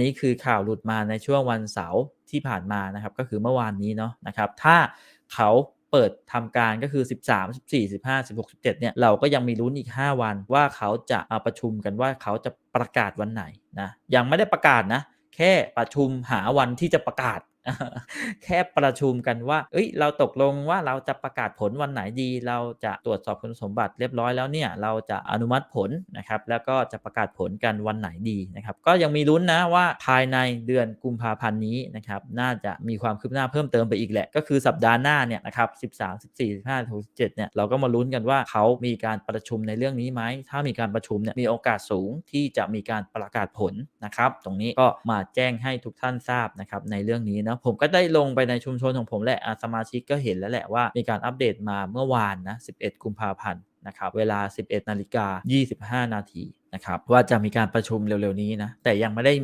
นี่คือข่าวหลุดมาในช่วงวันเสาร์ที่ผ่านมานะครับ ก็คือเมื่อวานนี้เนาะนะครับ ถ้าเขาเปิดทำการก็คือ 13 14 15 16 17เนี่ยเราก็ยังมีลุ้นอีก 5 วันว่าเขาจะอาประชุมกันว่าเขาจะประกาศวันไหนนะยังไม่ได้ประกาศนะ แค่ประชุมหาวันที่จะประกาศ แค่ประชุมกันว่า เอ้ย เราตกลงว่าเราจะประกาศผลวันไหนดี เราจะตรวจสอบคุณสมบัติเรียบร้อยแล้วเนี่ย เราจะอนุมัติผลนะครับ แล้วก็จะประกาศผลกันวันไหนดีนะครับ ก็ยังมีลุ้นนะว่าภายในเดือนกุมภาพันธ์นี้นะครับ น่าจะมีความคืบหน้าเพิ่มเติมไปอีกแหละ ก็คือสัปดาห์หน้าเนี่ยนะครับ13 14 15 16 17เนี่ย เราก็มาลุ้นกันว่าเขามีการประชุมในเรื่องนี้ไหม ถ้ามีการประชุมเนี่ย มีโอกาสสูงที่จะมีการประกาศผลนะครับ ตรงนี้ก็มาแจ้งให้ทุกท่านทราบนะครับในเรื่องนี้นะผมก็ได้ลงไปในชุมชนของผมแหละอะสมาชิกก็เห็นแล้วแหละว่า มีการอัปเดตมาเมื่อวานนะ 11 กุมภาพันธ์นะครับเวลา 11 นาฬิกา 25 นาทีนะครับว่าจะมีการประชุมเร็วๆนี้นะแต่ยังไม่ได้